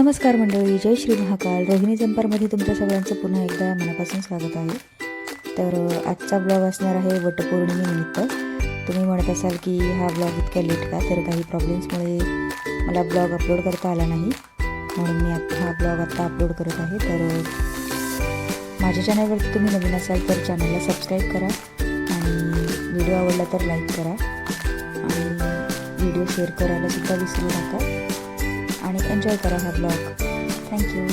नमस्कार मंडळी जय श्री महाकाल. रोहिणी जंपरमध्ये तुमच्या सगळ्यांचं पुन्हा एकदा मनापासून स्वागत आहे. तर आजचा ब्लॉग असणार आहे वटपौर्णिमेनिमित्त तुम्ही म्हणत असाल की हा ब्लॉग इतका लेट का? तर काही प्रॉब्लेम्समुळे मला ब्लॉग अपलोड करता आला नाही. म्हणून मी आता हा ब्लॉग आत्ता अपलोड करत आहे. तर माझ्या चॅनलवरती तुम्ही नवीन असाल तर चॅनलला सबस्क्राईब करा आणि व्हिडिओ आवडला तर लाईक करा. आणि व्हिडिओ शेअर करायला सुद्धा विसरू नका. आणि एन्जॉय करा हा ब्लॉग थँक्यू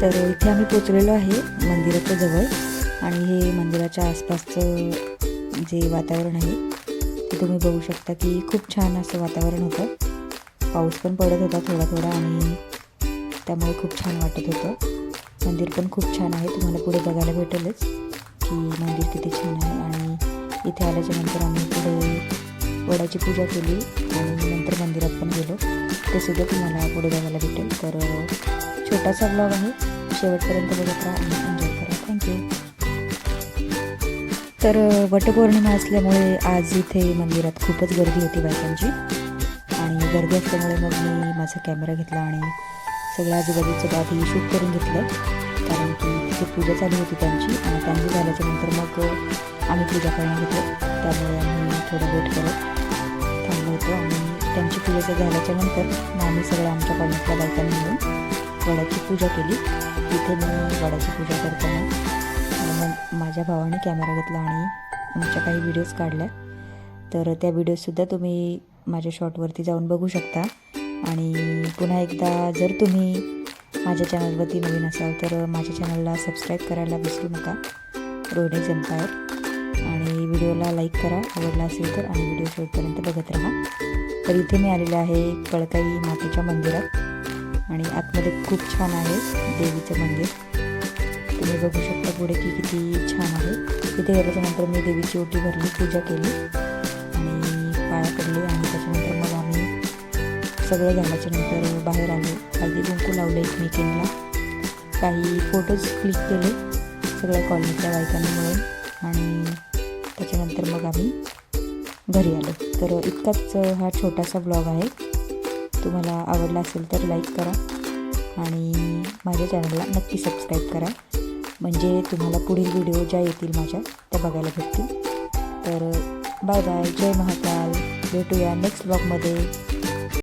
तर इथे आम्ही पोचलेलो आहे मंदिराच्या जवळ आणि हे मंदिराच्या आसपासचं जे वातावरण आहे ते तुम्ही बघू शकता की खूप छान असं वातावरण होतं. पाऊस पण पडत होता थोडा थोडा आणि त्यामुळे खूप छान वाटत होतं. मंदिर पण खूप छान आहे तुम्हाला पुढे बघायला भेटेलच की मंदिर किती छान आहे. आणि इथे आल्याच्यानंतर आम्ही पुढे वडाची पूजा केली आणि नंतर मंदिरात पण गेलो. ते सुद्धा तुम्हाला पुढे बघायला भेटेल. तर छोटासा ब्लॉग आहे. शेवटपर्यंत बघत राहा आणि एन्जॉय करा. थँक्यू तर वटपौर्णिमा असल्यामुळे आज इथे मंदिरात खूपच गर्दी होती बायकांची. आणि गर्दी असल्यामुळे मग मी माझा कॅमेरा घेतला आणि सगळ्या आजूबाजूचं आधी शूट करून घेतलं. कारण की तिथे पूजा चालू होती त्यांची आणि त्यांची झाल्याच्यानंतर मग आम्ही पूजा करणार होतो त्यामुळे आम्ही थोडं वेट करत त्यांची पूजा झाल्याच्यानंतर मग आम्ही सगळ्या आमच्या कॉलनीतल्या बायकांनी मिळून वडाची पूजा केली. तिथे मी वडाची पूजा करताना मग माझ्या भावाने कॅमेरा घेतला आणि आमच्या काही व्हिडिओज काढल्या. तर त्या व्हिडिओजसुद्धा तुम्ही माझ्या शॉर्टवरती जाऊन बघू शकता. आणि पुन्हा एकदा जर तुम्ही माझ्या चॅनलवरती नवीन असाल तर माझ्या चॅनलला सबस्क्राईब करायला विसरू नका. रोहिणी जम्पायर आणि व्हिडिओला लाईक करा. आवडला असेल तर आणि व्हिडिओ शेवटपर्यंत बघत राहा. तर इथे मी आलेले आहे कळकाई मातीच्या मंदिरात. आणि आतमध्ये खूप छान आहे देवीचं मंदिर. तुम्ही बघू शकता पुढे की किती छान आहे. तिथे गेल्याच्यानंतर मी देवीची ओटी भरली पूजा केली. आणि पाया पडले आणि त्याच्यानंतर मग आम्ही सगळं झाल्याच्यानंतर बाहेर आलो. हळदी कुंकू लावले एकमेकींना. काही फोटोज क्लिक केले सगळ्या कॉलनीतल्या बायकांनी आणि त्याच्यानंतर मग आम्ही घरी आलो. तर इतकाच हा छोटासा ब्लॉग आहे. तुम्हाला आवडला असेल तर लाईक करा आणि माझ्या चॅनलला नक्की सबस्क्राईब करा. म्हणजे तुम्हाला पुढील व्हिडिओ ज्या येतील माझ्या त्या बघायला भेटतील. तर बाय बाय जय महाकाल. भेटूया नेक्स्ट ब्लॉगमध्ये